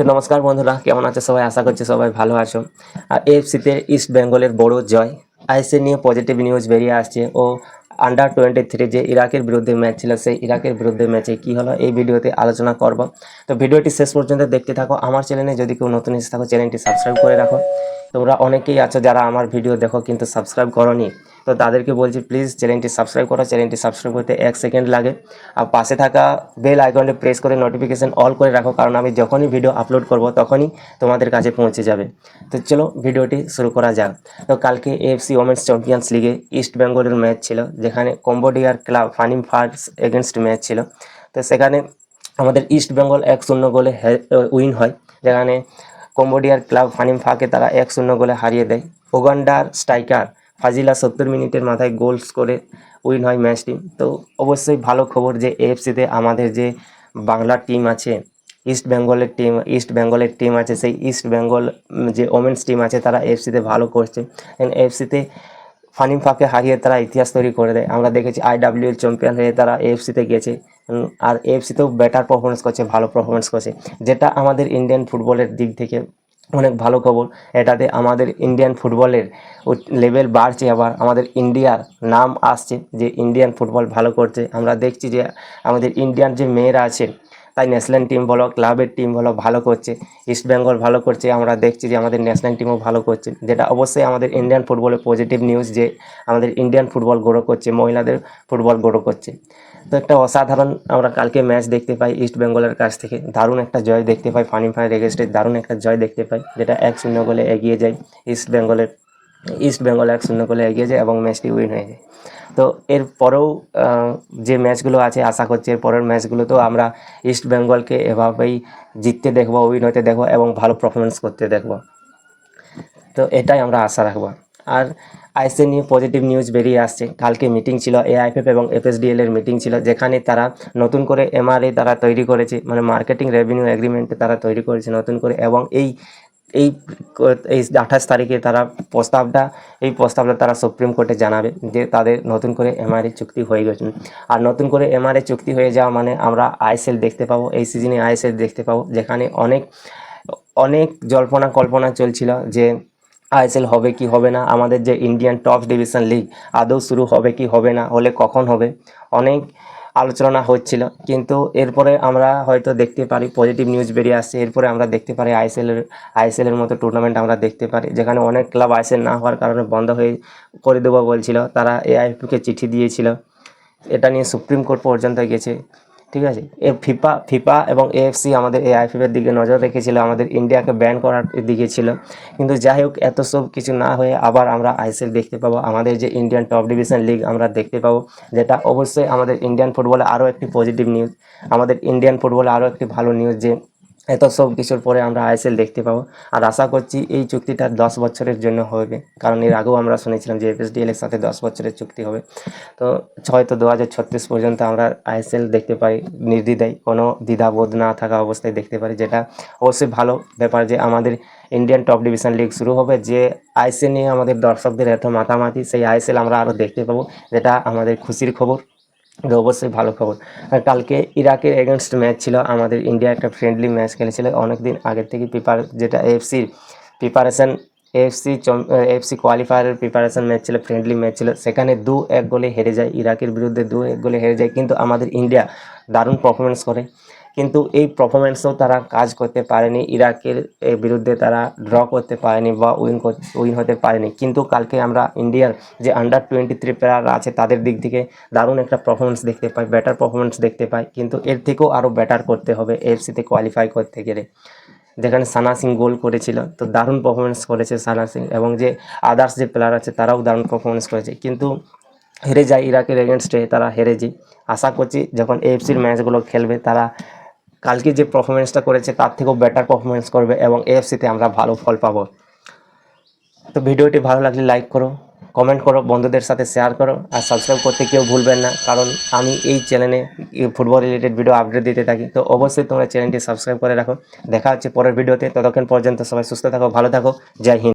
তো নমস্কার বন্ধুরা, কেমন আছে সবাই? আশা করছি সবাই ভালো আছো। আর এফসিতে ইস্ট বেঙ্গলের বড় জয় আইসি নিয়ে পজিটিভ নিউজ বেরিয়ে আসছে ও আন্ডার টোয়েন্টি থ্রি যে ইরাকের বিরুদ্ধে ম্যাচ ছিল, সেই ইরাকের বিরুদ্ধে ম্যাচে কী হলো এই ভিডিওতে আলোচনা করব। তো ভিডিওটি শেষ পর্যন্ত দেখতে থাকো। আমার চ্যানেলে যদি কেউ নতুন এসে থাকো চ্যানেলটি সাবস্ক্রাইব করে রাখো। তোমরা অনেকেই আছো যারা আমার ভিডিও দেখো কিন্তু সাবস্ক্রাইব করনি। তো তাদেরকে বলছি প্লিজ চ্যানেলটি সাবস্ক্রাইব করো চ্যানেলটি সাবস্ক্রাইব করতে এক সেকেন্ড লাগে। আর পাশে থাকা বেল আইকনটি প্রেস করে নোটিফিকেশন অল করে রাখো, কারণ আমি যখনই ভিডিও আপলোড করব তখনই তোমাদের কাছে পৌঁছে যাবে। তো চলো ভিডিওটি শুরু করা যাক। তো কালকে এএফসি ওমেন্স চ্যাম্পিয়ন্স লিগে ইস্ট বেঙ্গলের ম্যাচ ছিল, যেখানে কম্বোডিয়ার ক্লাব ফানিম ফার্স এগেনস্ট ম্যাচ ছিল। তো সেখানে আমাদের ইস্ট বেঙ্গল এক শূন্য গোলে উইন হয়, যেখানে কম্বোডিয়ার ক্লাব ফানিম ফাকে তারা এক শূন্য গোলে হারিয়ে দেয়। উগান্ডার স্ট্রাইকার ফাজিলা সত্তর মিনিটের মাথায় গোল করে উইন হয় ম্যাচটি। তো অবশ্যই ভালো খবর যে এএফসিতে আমাদের যে বাংলার টিম আছে, ইস্ট বেঙ্গলের টিম, ইস্ট বেঙ্গলের টিম আছে, সেই ইস্ট বেঙ্গল যে ওমেন্স টিম আছে, তারা এফসিতে ভালো করছে। এফসিতে ফানিম ফাকে হারিয়ে তারা ইতিহাস তৈরি করে দেয়। আমরা দেখেছি আইডাব্লিউ চ্যাম্পিয়ন হয়ে তারা এফসিতে উম, আর এফসিতেও বেটার পারফরমেন্স করছে ভালো পারফরমেন্স করছে। যেটা আমাদের ইন্ডিয়ান ফুটবলের দিক থেকে অনেক ভালো খবর। এটাতে আমাদের ইন্ডিয়ান ফুটবলের লেভেল বাড়ছে আবার। আমাদের ইন্ডিয়ার নাম আসছে যে ইন্ডিয়ান ফুটবল ভালো করছে। আমরা দেখছি যে আমাদের ইন্ডিয়ান যে মেয়েরা আছে তাই ন্যাশনাল টিম বলো ক্লাবের টিম বলো, ভালো করছে। ইস্ট বেঙ্গল ভালো করছে, আমরা দেখছি যে আমাদের ন্যাশনাল টিমও ভালো করছে। যেটা অবশ্যই আমাদের ইন্ডিয়ান ফুটবলে পজিটিভ নিউজ যে আমাদের ইন্ডিয়ান ফুটবল গ্রো করছে, মহিলাদের ফুটবল গ্রো করছে। তো একটা অসাধারণ আমরা কালকে ম্যাচ দেখতে পাই ইস্ট বেঙ্গলের কাছ থেকে। দারুণ একটা জয় দেখতে পাই ফানি ফায়ার এগেস্টে দারুণ একটা জয় দেখতে পাই, যেটা এক শূন্য গোলে এগিয়ে যায়। ইস্ট বেঙ্গলের ইস্ট বেঙ্গল এক শূন্য গোলে এগিয়ে যায় এবং ম্যাচটি উইন হয়ে যায়। তো এর পরেও যে ম্যাচগুলো আছে, আশা করছি এর পরের ম্যাচগুলোতেও আমরা ইস্ট বেঙ্গলকে এভাবেই জিততে দেখব উইন হতে দেখব এবং ভালো পারফরমেন্স করতে দেখব। তো এটাই আমরা আশা রাখব। আর আইসিএ নিয়ে পজিটিভ নিউজ বেরিয়ে আসছে। কালকে মিটিং ছিল এআইএফএফ এবং এফএসডিএল এর মিটিং ছিল, যেখানে তারা নতুন করে এমআরএ তারা তৈরি করেছে মানে মার্কেটিং রেভিনিউ এগ্রিমেন্টে তারা তৈরি করেছে নতুন করে এবং এই এই এই আঠাশ তারিখে তারা প্রস্তাবটা, এই প্রস্তাবটা তারা সুপ্রিম কোর্টে জানাবে যে তাদের নতুন করে এমআরএ চুক্তি হয়ে গেছে। আর নতুন করে এমআরএ চুক্তি হয়ে যাওয়া মানে আমরা আইএসএল দেখতে পাবো, এই সিজনে আইএসএল দেখতে পাবো, যেখানে অনেক অনেক জল্পনা কল্পনা চলছিল যে আইএসএল হবে কি হবে না, আমাদের যে ইন্ডিয়ান টপ ডিভিশন লিগ আদৌ শুরু হবে কি হবে না, হলে কখন হবে? অনেক আলোচনা হচ্ছিল। কিন্তু এরপরে আমরা হয়তো দেখতে পারি পজিটিভ নিউজ বেরিয়ে আসছে। এরপরে আমরা দেখতে পারি আইএসএল এর আইএসএল এর মতো টুর্নামেন্ট আমরা দেখতে পারি, যেখানে অনেক ক্লাব আইএসএল না হওয়ার কারণে বন্ধ হয়ে করে দেবো বলছিল। তারা এআইএফকে চিঠি দিয়েছিল। এটা নিয়ে সুপ্রিম কোর্ট পর্যন্ত গেছে। ঠিক আছে? এ ফিফা ফিফা এবং এএফসি আমাদের এআইএফএফ এর দিকে নজর রেখেছিল, আমাদের ইন্ডিয়াকে ব্যান করার দিকে ছিল। কিন্তু যাই হোক, এত সব কিছু না হয়ে আবার আমরা আইসিএল দেখতে পাবো। আমাদের যে ইন্ডিয়ান টপ ডিভিশন লিগ আমরা দেখতে পাবো, যেটা অবশ্যই আমাদের ইন্ডিয়ান ফুটবলে আরও একটি পজিটিভ নিউজ আমাদের ইন্ডিয়ান ফুটবলে আরও একটি ভালো নিউজ যে এত সব কিছুর পরে আমরা আইএসএল দেখতে পাবো। আর আশা করছি এই চুক্তিটা দশ বছরের জন্য হবে। কারণ এর আগেও আমরা শুনেছিলাম যে এফএসডিএল এর সাথে দশ বছরের চুক্তি হবে। তো হয়তো দু হাজার ছত্রিশ পর্যন্ত আমরা আইএসএল দেখতে পাই নির্দ্বিধায়। কোনো দ্বিধাবোধ না থাকা অবস্থায় দেখতে পারি। যেটা অবশ্যই ভালো ব্যাপার যে আমাদের ইন্ডিয়ান টপ ডিভিশন লিগ শুরু হবে। যে আইএসএল নিয়ে আমাদের দর্শকদের এত মাতামাতি, সেই আইএসএল আমরা আরও দেখতে পাবো। যেটা আমাদের খুশির খবর। এটা অবশ্যই ভালো খবর। আর কালকে ইরাকের এগেনস্ট ম্যাচ ছিল, আমাদের ইন্ডিয়া একটা ফ্রেন্ডলি ম্যাচ খেলেছিল। অনেক দিন আগের থেকে প্রিপার যেটা এফসির প্রিপারেশন এফসি এফসি কোয়ালিফায়ারের প্রিপারেশান ম্যাচ ছিল ফ্রেন্ডলি ম্যাচ ছিল। সেখানে দু এক গোলে হেরে যায়, ইরাকের বিরুদ্ধে দু এক গোলে হেরে যায়। কিন্তু আমাদের ইন্ডিয়া দারুণ পারফরমেন্স করে। কিন্তু এই পারফরমেন্সেও তারা কাজ করতে পারেনি। ইরাকের বিরুদ্ধে তারা ড্র করতে পারেনি বা উইন উইন হতে পারেনি। কিন্তু কালকে আমরা ইন্ডিয়ার যে আন্ডার টোয়েন্টি থ্রি প্লেয়ার আছে, তাদের দিক থেকে দারুণ একটা পারফরমেন্স দেখতে পাই বেটার পারফরমেন্স দেখতে পাই। কিন্তু এর থেকেও আরও বেটার করতে হবে এফসিতে কোয়ালিফাই করতে গেলে। যেখানে সানা সিং গোল করেছিল, তো দারুণ পারফরমেন্স করেছে সানা সিং এবং যে আদার্স যে প্লেয়ার আছে, তারাও দারুণ পারফরমেন্স করেছে। কিন্তু হেরে যায় ইরাকের এগেনস্টে তারা হেরে যায়। আশা করছি যখন এএফসির ম্যাচগুলো খেলবে, তারা কালকে যে পারফরমেন্সটা করেছে, তার থেকেও বেটার পারফরমেন্স করবে এবং এএফসিতে আমরা ভালো ফল পাবো। তো ভিডিওটি ভালো লাগলে লাইক করো কমেন্ট করো, বন্ধুদের সাথে শেয়ার করো, আর সাবস্ক্রাইব করতে কেউ ভুলবেন না, কারণ আমি এই চ্যানেলে ফুটবল রিলেটেড ভিডিও আপডেট দিতে থাকি। তো অবশ্যই তোমরা চ্যানেলটি সাবস্ক্রাইব করে রাখো। দেখা হচ্ছে পরের ভিডিওতে ততক্ষণ পর্যন্ত সবাই সুস্থ থাকো, ভালো থাকো। জয় হিন্দ।